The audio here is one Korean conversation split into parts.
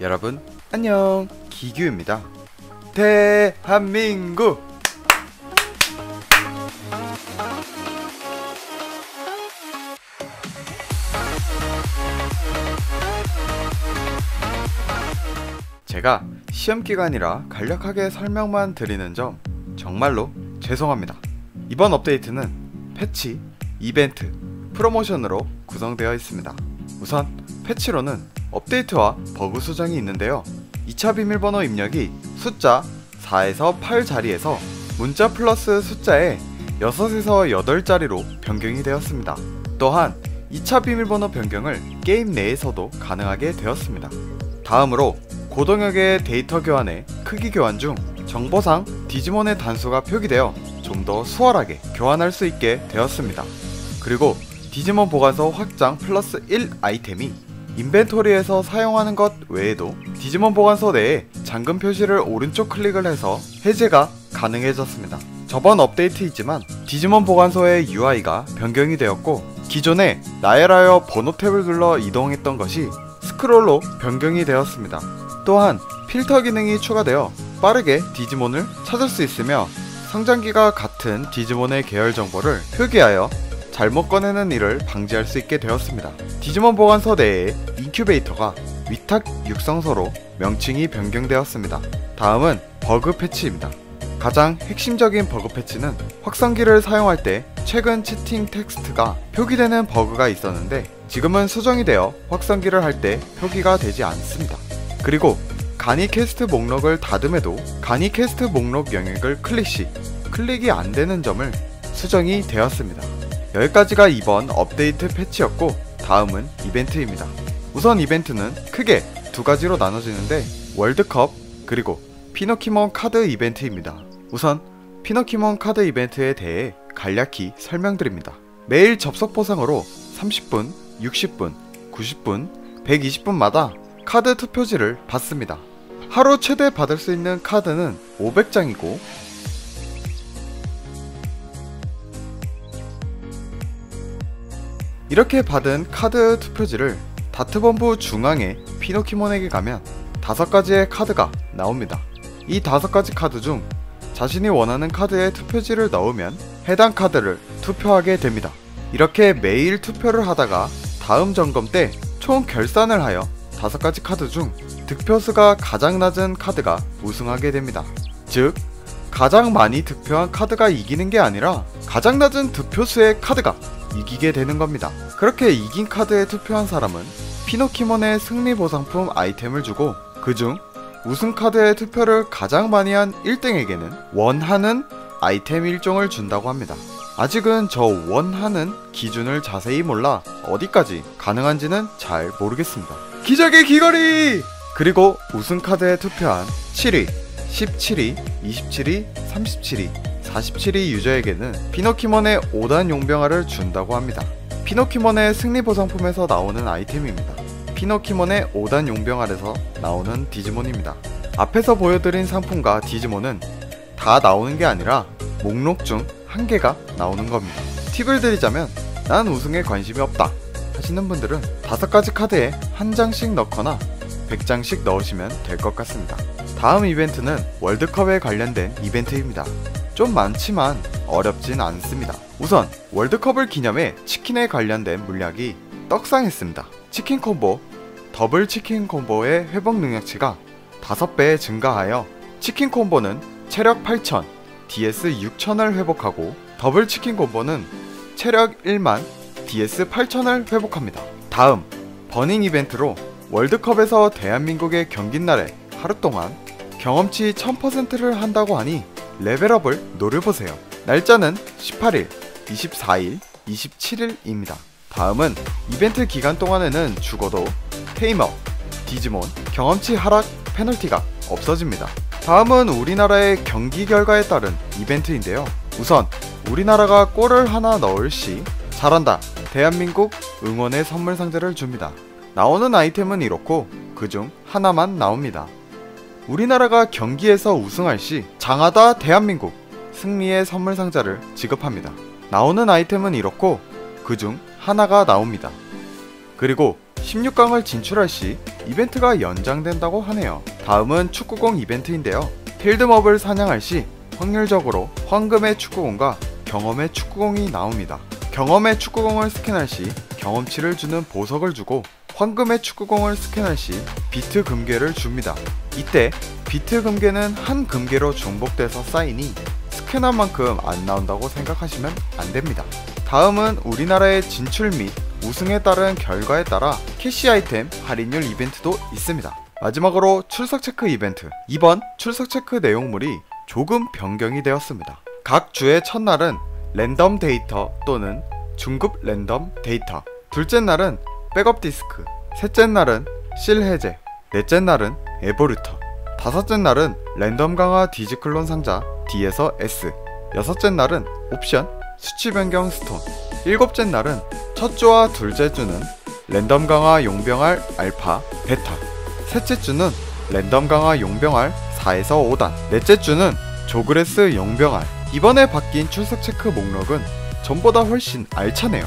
여러분 안녕 기규입니다 대한민국 제가 시험 기간이라 간략하게 설명만 드리는 점 정말로 죄송합니다. 이번 업데이트는 패치, 이벤트, 프로모션으로 구성되어 있습니다. 우선 패치로는 업데이트와 버그 수정이 있는데요. 2차 비밀번호 입력이 숫자 4에서 8 자리에서 문자 플러스 숫자에 6에서 8자리로 변경이 되었습니다. 또한 2차 비밀번호 변경을 게임 내에서도 가능하게 되었습니다. 다음으로 고동역의 데이터 교환에 크기 교환 중 정보상 디지몬의 단수가 표기되어 좀 더 수월하게 교환할 수 있게 되었습니다. 그리고 디지몬 보관소 확장 플러스 1 아이템이 인벤토리에서 사용하는 것 외에도 디지몬 보관소 내에 잠금 표시를 오른쪽 클릭을 해서 해제가 가능해졌습니다. 저번 업데이트이지만 디지몬 보관소의 UI가 변경이 되었고 기존에 나열하여 번호 탭을 눌러 이동했던 것이 스크롤로 변경이 되었습니다. 또한 필터 기능이 추가되어 빠르게 디지몬을 찾을 수 있으며 성장기가 같은 디지몬의 계열 정보를 표기하여 잘못 꺼내는 일을 방지할 수 있게 되었습니다. 디지몬 보관소 내에 인큐베이터가 위탁 육성소로 명칭이 변경되었습니다. 다음은 버그 패치입니다. 가장 핵심적인 버그 패치는 확성기를 사용할 때 최근 채팅 텍스트가 표기되는 버그가 있었는데 지금은 수정이 되어 확성기를 할 때 표기가 되지 않습니다. 그리고 간이 캐스트 목록을 닫음에도 간이 캐스트 목록 영역을 클릭 시 클릭이 안 되는 점을 수정이 되었습니다. 여기까지가 이번 업데이트 패치였고 다음은 이벤트입니다. 우선 이벤트는 크게 두 가지로 나눠지는데 월드컵 그리고 피노키몬 카드 이벤트입니다. 우선 피노키몬 카드 이벤트에 대해 간략히 설명드립니다. 매일 접속 보상으로 30분, 60분, 90분, 120분마다 카드 투표지를 받습니다. 하루 최대 받을 수 있는 카드는 500장이고 이렇게 받은 카드 투표지를 다트본부 중앙에 피노키몬에게 가면 다섯 가지의 카드가 나옵니다. 이 다섯 가지 카드 중 자신이 원하는 카드에 투표지를 넣으면 해당 카드를 투표하게 됩니다. 이렇게 매일 투표를 하다가 다음 점검 때 총 결산을 하여 다섯 가지 카드 중 득표수가 가장 낮은 카드가 우승하게 됩니다. 즉, 가장 많이 득표한 카드가 이기는 게 아니라 가장 낮은 득표수의 카드가 이기게 되는 겁니다. 그렇게 이긴 카드에 투표한 사람은 피노키몬의 승리 보상품 아이템을 주고 그중 우승 카드에 투표를 가장 많이 한 1등에게는 원하는 아이템 일종을 준다고 합니다. 아직은 저 원하는 기준을 자세히 몰라 어디까지 가능한지는 잘 모르겠습니다. 기적의 귀걸이! 그리고 우승 카드에 투표한 7위, 17위, 27위, 37위, 47위 유저에게는 피노키몬의 5단 용병화를 준다고 합니다. 피노키몬의 승리 보상품에서 나오는 아이템입니다. 피노키몬의 5단 용병알에서 나오는 디지몬입니다. 앞에서 보여드린 상품과 디지몬은 다 나오는 게 아니라 목록 중 한 개가 나오는 겁니다. 팁을 드리자면 난 우승에 관심이 없다 하시는 분들은 다섯 가지 카드에 한 장씩 넣거나 100장씩 넣으시면 될 것 같습니다. 다음 이벤트는 월드컵에 관련된 이벤트입니다. 좀 많지만 어렵진 않습니다. 우선 월드컵을 기념해 치킨에 관련된 물약이 떡상했습니다. 치킨 콤보, 더블 치킨 콤보의 회복 능력치가 5배 증가하여 치킨 콤보는 체력 8000, DS 6000을 회복하고 더블 치킨 콤보는 체력 1만, DS 8000을 회복합니다. 다음 버닝 이벤트로 월드컵에서 대한민국의 경기 날에 하루 동안 경험치 1000%를 한다고 하니 레벨업을 노려보세요. 날짜는 18일, 24일, 27일입니다. 다음은 이벤트 기간 동안에는 죽어도 테이머, 디지몬, 경험치 하락 페널티가 없어집니다. 다음은 우리나라의 경기 결과에 따른 이벤트인데요. 우선 우리나라가 골을 하나 넣을 시 잘한다 대한민국 응원의 선물 상자를 줍니다. 나오는 아이템은 이렇고 그중 하나만 나옵니다. 우리나라가 경기에서 우승할 시 장하다 대한민국 승리의 선물 상자를 지급합니다. 나오는 아이템은 이렇고 그중 하나가 나옵니다. 그리고 16강을 진출할 시 이벤트가 연장된다고 하네요. 다음은 축구공 이벤트인데요. 필드몹을 사냥할 시 확률적으로 황금의 축구공과 경험의 축구공이 나옵니다. 경험의 축구공을 스캔할 시 경험치를 주는 보석을 주고 황금의 축구공을 스캔할 시 비트 금괴를 줍니다. 이때 비트 금괴는 한 금괴로 중복돼서 쌓이니 스캔한 만큼 안 나온다고 생각하시면 안 됩니다. 다음은 우리나라의 진출 및 우승에 따른 결과에 따라 캐시 아이템 할인율 이벤트도 있습니다. 마지막으로 출석 체크 이벤트. 이번 출석 체크 내용물이 조금 변경이 되었습니다. 각 주의 첫날은 랜덤 데이터 또는 중급 랜덤 데이터. 둘째 날은 백업 디스크. 셋째 날은 실 해제. 넷째 날은 에보루터. 다섯째 날은 랜덤 강화 디지 클론 상자 D에서 S. 여섯째 날은 옵션 수치 변경 스톤. 일곱째 날은 첫 주와 둘째 주는 랜덤 강화 용병알 알파 베타. 셋째 주는 랜덤 강화 용병알 4에서 5단. 넷째 주는 조그레스 용병알. 이번에 바뀐 출석 체크 목록은 전보다 훨씬 알차네요.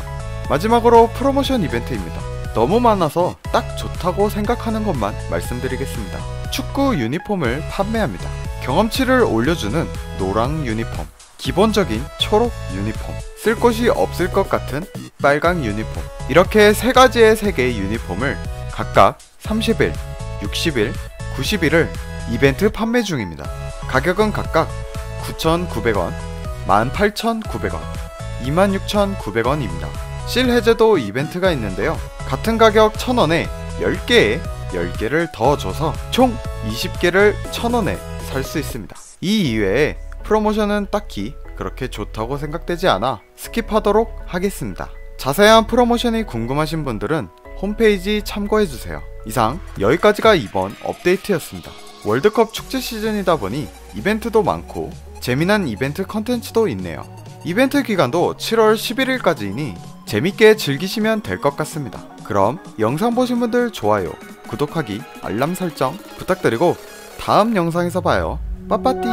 마지막으로 프로모션 이벤트입니다. 너무 많아서 딱 좋다고 생각하는 것만 말씀드리겠습니다. 축구 유니폼을 판매합니다. 경험치를 올려주는 노랑 유니폼, 기본적인 초록 유니폼, 쓸 곳이 없을 것 같은 빨강 유니폼. 이렇게 세 가지의 세 개의 유니폼을 각각 30일, 60일, 90일을 이벤트 판매 중입니다. 가격은 각각 9,900원, 18,900원, 26,900원입니다. 실 해제도 이벤트가 있는데요. 같은 가격 1,000원에 10개에 10개를 더 줘서 총 20개를 1,000원에 살 수 있습니다. 이 이외에 프로모션은 딱히 그렇게 좋다고 생각되지 않아 스킵하도록 하겠습니다. 자세한 프로모션이 궁금하신 분들은 홈페이지 참고해주세요. 이상 여기까지가 이번 업데이트였습니다. 월드컵 축제 시즌이다 보니 이벤트도 많고 재미난 이벤트 컨텐츠도 있네요. 이벤트 기간도 7월 11일까지이니 재밌게 즐기시면 될 것 같습니다. 그럼 영상 보신 분들 좋아요, 구독하기, 알람 설정 부탁드리고 다음 영상에서 봐요. 빠빠띠